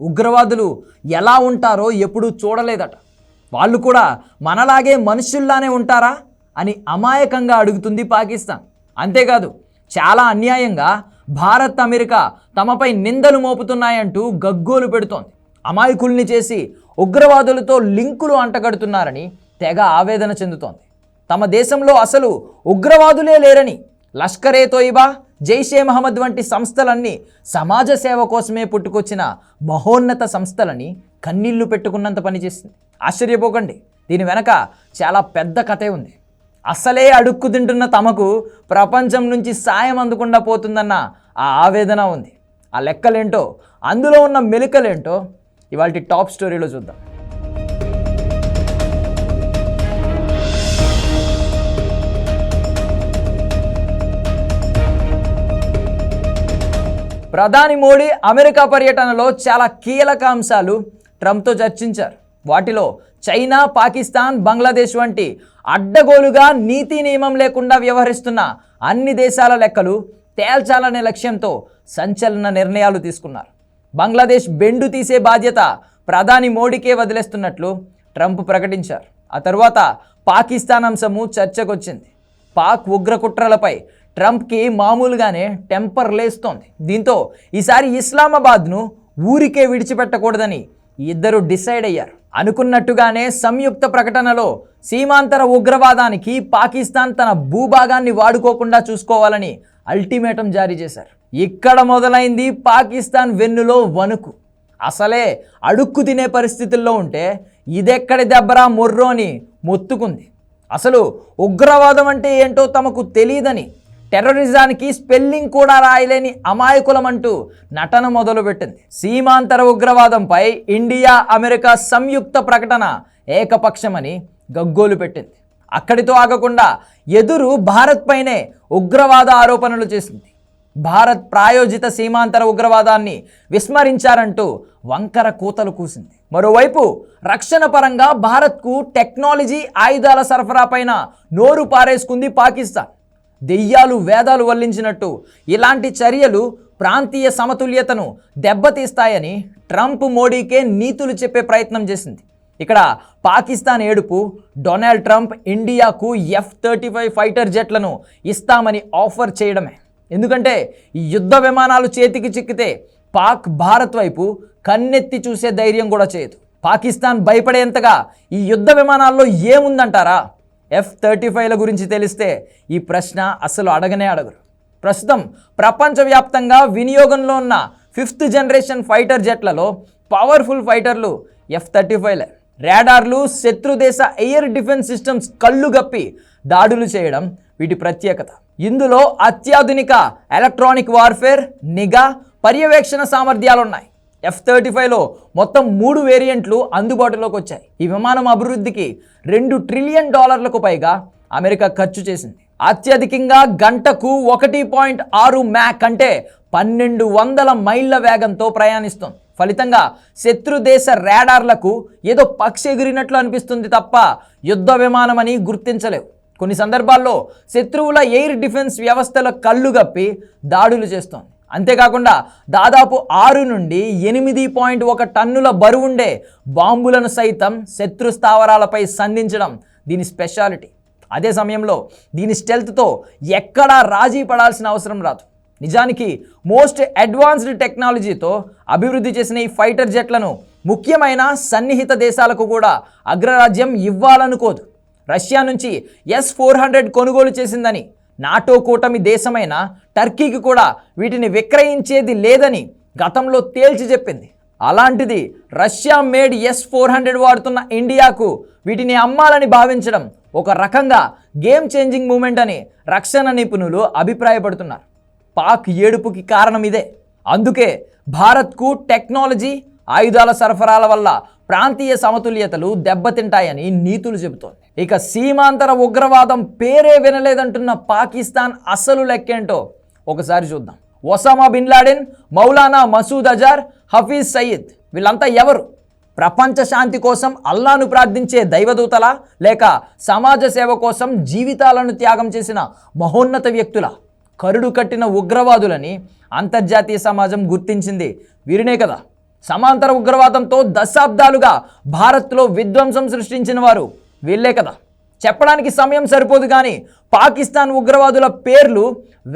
ఉగ్రవాదులు ఎలా ఉంటారో ఎప్పుడూ చూడలేదట. వాళ్ళు కూడా మనలాగే మనుషుల్లానే ఉంటారా అని అమాయకంగా అడుగుతుంది పాకిస్తాన్. అంతేకాదు చాలా అన్యాయంగా భారత్ అమెరికా తమపై నిందలు మోపుతున్నాయంటూ గగ్గోలు పెడుతోంది. అమాయకుల్ని చేసి ఉగ్రవాదులతో లింకులు అంటగడుతున్నారని తెగ ఆవేదన చెందుతోంది. తమ దేశంలో అసలు ఉగ్రవాదులే లేరని లష్కరే తోయిబా జైషే మహమ్మద్ వంటి సంస్థలన్నీ సమాజ సేవ కోసమే పుట్టుకొచ్చిన మహోన్నత సంస్థలని కన్నీళ్ళు పెట్టుకున్నంత పనిచేసింది ఆశ్చర్యపోకండి. దీని వెనక చాలా పెద్ద కథే ఉంది. అసలే అడుక్కు తింటున్న తమకు ప్రపంచం నుంచి సాయం అందకుండా పోతుందన్న ఆ ఆవేదన ఉంది. ఆ లెక్కలేంటో అందులో ఉన్న మెలికలేంటో ఇవాళ టాప్ స్టోరీలో చూద్దాం. ప్రధాని మోడీ అమెరికా పర్యటనలో చాలా కీలక అంశాలు ట్రంప్తో చర్చించారు. వాటిలో చైనా పాకిస్తాన్ బంగ్లాదేశ్ వంటి అడ్డగోలుగా నీతి నియమం లేకుండా వ్యవహరిస్తున్న అన్ని దేశాల లెక్కలు తేల్చాలనే లక్ష్యంతో సంచలన నిర్ణయాలు తీసుకున్నారు. బంగ్లాదేశ్ బెండు తీసే బాధ్యత ప్రధాని మోడీకే వదిలేస్తున్నట్లు ట్రంప్ ప్రకటించారు. ఆ తర్వాత పాకిస్తాన్ అంశము చర్చకొచ్చింది. పాక్ ఉగ్రకుట్రలపై ట్రంప్కి మామూలుగానే టెంపర్ లేస్తోంది. దీంతో ఈసారి ఇస్లామాబాద్ను ఊరికే విడిచిపెట్టకూడదని ఇద్దరు డిసైడ్ అయ్యారు. అనుకున్నట్టుగానే సంయుక్త ప్రకటనలో సీమాంతర ఉగ్రవాదానికి పాకిస్తాన్ తన భూభాగాన్ని వాడుకోకుండా చూసుకోవాలని అల్టిమేటం జారీ చేశారు. ఇక్కడ మొదలైంది పాకిస్తాన్ వెన్నులో వణుకు. అసలే అడుక్కు తినే పరిస్థితుల్లో ఉంటే ఇదెక్కడి దెబ్బరా మొర్రో అని మొత్తుకుంది. అసలు ఉగ్రవాదం అంటే ఏంటో తమకు తెలియదని టెర్రరిజానికి స్పెల్లింగ్ కూడా రాయలేని అమాయకులమంటూ నటన మొదలుపెట్టింది. సీమాంతర ఉగ్రవాదంపై ఇండియా అమెరికా సంయుక్త ప్రకటన ఏకపక్షమని గగ్గోలు పెట్టింది. అక్కడితో ఆగకుండా ఎదురు భారత్ పైనే ఉగ్రవాద ఆరోపణలు చేసింది. భారత్ ప్రాయోజిత సీమాంతర ఉగ్రవాదాన్ని విస్మరించారంటూ వంకర కూతలు కూసింది. మరోవైపు రక్షణ పరంగా భారత్కు టెక్నాలజీ ఆయుధాల సరఫరా పైన నోరు పారేసుకుంది పాకిస్తాన్. దెయ్యాలు వేదాలు వల్లించినట్టు ఇలాంటి చర్యలు ప్రాంతీయ సమతుల్యతను దెబ్బతీస్తాయని ట్రంప్ మోడీకే నీతులు చెప్పే ప్రయత్నం చేసింది. ఇక్కడ పాకిస్తాన్ ఏడుపు డొనాల్డ్ ట్రంప్ ఇండియాకు ఎఫ్ థర్టీ ఫైవ్ ఫైటర్ జెట్లను ఇస్తామని ఆఫర్ చేయడమే. ఎందుకంటే ఈ యుద్ధ విమానాలు చేతికి చిక్కితే పాక్ భారత్ వైపు కన్నెత్తి చూసే ధైర్యం కూడా చేయదు. పాకిస్తాన్ భయపడేంతగా ఈ యుద్ధ విమానాల్లో ఏముందంటారా? ఎఫ్ థర్టీ ఫైవ్ల గురించి తెలిస్తే ఈ ప్రశ్న అసలు అడగనే అడగరు. ప్రస్తుతం ప్రపంచవ్యాప్తంగా వినియోగంలో ఉన్న ఫిఫ్త్ జనరేషన్ ఫైటర్ జెట్లలో పవర్ఫుల్ ఫైటర్లు ఎఫ్ థర్టీ ఫైవ్లే రాడార్లు శత్రు దేశ ఎయిర్ డిఫెన్స్ సిస్టమ్స్ కళ్ళు గప్పి దాడులు చేయడం వీటి ప్రత్యేకత. ఇందులో అత్యాధునిక ఎలక్ట్రానిక్ వార్ఫేర్ నిఘా పర్యవేక్షణ సామర్థ్యాలు ఉన్నాయి ఎఫ్ థర్టీ ఫైవ్లో మొత్తం మూడు వేరియంట్లు అందుబాటులోకి వచ్చాయి. ఈ విమానం అభివృద్ధికి రెండు ట్రిలియన్ డాలర్లకు పైగా అమెరికా ఖర్చు చేసింది. అత్యధికంగా గంటకు ఒకటి పాయింట్ ఆరు మ్యాక్ అంటే పన్నెండు వందల మైళ్ళ వేగంతో ప్రయాణిస్తుంది. ఫలితంగా శత్రు దేశ రాడార్లకు ఏదో పక్షి ఎగిరినట్లు అనిపిస్తుంది తప్ప యుద్ధ విమానమని గుర్తించలేవు. కొన్ని సందర్భాల్లో శత్రువుల ఎయిర్ డిఫెన్స్ వ్యవస్థల కళ్ళు గప్పి దాడులు చేస్తోంది. అంతేకాకుండా దాదాపు ఆరు నుండి ఎనిమిది పాయింట్ ఒక టన్నుల బరువుండే బాంబులను సైతం శత్రు స్థావరాలపై సంధించడం దీని స్పెషాలిటీ. అదే సమయంలో దీని స్టెల్త్తో ఎక్కడా రాజీ పడాల్సిన అవసరం రాదు. నిజానికి మోస్ట్ అడ్వాన్స్డ్ టెక్నాలజీతో అభివృద్ధి చేసిన ఈ ఫైటర్ జెట్లను ముఖ్యమైన సన్నిహిత దేశాలకు కూడా అగ్రరాజ్యం ఇవ్వాలనుకోదు. రష్యా నుంచి ఎస్ ఫోర్ హండ్రెడ్ కొనుగోలు చేసిందని. నాటో కూటమి దేశమైన టర్కీకి కూడా వీటిని విక్రయించేది లేదని గతంలో తేల్చి చెప్పింది. అలాంటిది Russia made S four hundred వాడుతున్న ఇండియాకు వీటిని అమ్మాలని భావించడం ఒక రకంగా గేమ్ చేంజింగ్ మూమెంట్ అని రక్షణ నిపుణులు అభిప్రాయపడుతున్నారు. పాక్ ఏడుపుకి కారణం ఇదే. అందుకే భారత్కు టెక్నాలజీ ఆయుధాల సరఫరాల వల్ల ప్రాంతీయ సమతుల్యతలు దెబ్బతింటాయని నీతులు చెబుతోంది. ఇక సీమాంతర ఉగ్రవాదం పేరే వినలేదంటున్న పాకిస్తాన్ అసలు లెక్కేంటో ఒకసారి చూద్దాం. Osama bin Laden Maulana Masood Azhar Hafiz Saeed వీళ్ళంతా ఎవరు? ప్రపంచ శాంతి కోసం అల్లాను ప్రార్థించే దైవదూతలా లేక సమాజ సేవ కోసం జీవితాలను త్యాగం చేసిన మహోన్నత వ్యక్తుల? కరుడు కట్టిన ఉగ్రవాదులని అంతర్జాతీయ సమాజం గుర్తించింది వీరినే కదా. సమాంతర ఉగ్రవాదంతో దశాబ్దాలుగా భారత్లో విధ్వంసం సృష్టించిన వారు వీళ్ళే కదా. చెప్పడానికి సమయం సరిపోదు కానీ పాకిస్తాన్ ఉగ్రవాదుల పేర్లు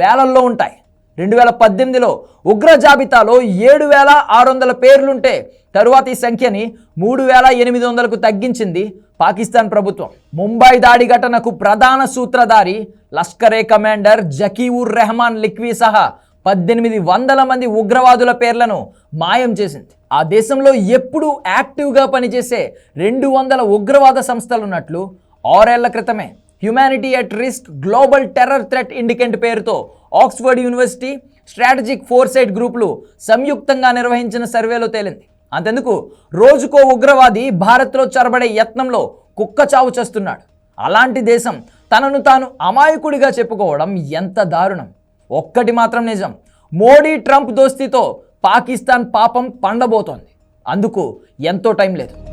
వేలల్లో ఉంటాయి. రెండు వేల పద్దెనిమిదిలో ఉగ్ర జాబితాలో ఏడు వేల ఆరు వందల పేర్లుంటే తరువాత ఈ సంఖ్యని మూడు వేల ఎనిమిది వందలకు తగ్గించింది పాకిస్తాన్ ప్రభుత్వం. ముంబై దాడి ఘటనకు ప్రధాన సూత్రధారి లష్కరే కమాండర్ జకీవుర్ రెహమాన్ లిక్వీ సహా పద్దెనిమిది వందల మంది ఉగ్రవాదుల పేర్లను మాయం చేసింది. ఆ దేశంలో ఎప్పుడూ యాక్టివ్గా పనిచేసే రెండు వందల ఉగ్రవాద సంస్థలు ఉన్నట్లు ఆరేళ్ళ క్రితమే humanity at risk global terror threat indicant పేరుతో ఆక్స్ఫర్డ్ యూనివర్సిటీ స్ట్రాటజిక్ ఫోర్సైట్ గ్రూపులు సంయుక్తంగా నిర్వహించిన సర్వేలో తేలింది. అంతెందుకు? రోజుకో ఉగ్రవాది భారత్లో చొరబడే యత్నంలో కుక్క చావు చేస్తున్నాడు. అలాంటి దేశం తనను తాను అమాయకుడిగా చెప్పుకోవడం ఎంత దారుణం! ఒక్కటి మాత్రం నిజం. మోడీ ట్రంప్ దోస్తీతో పాకిస్తాన్ పాపం పండబోతోంది. అందుకు ఎంతో టైం లేదు.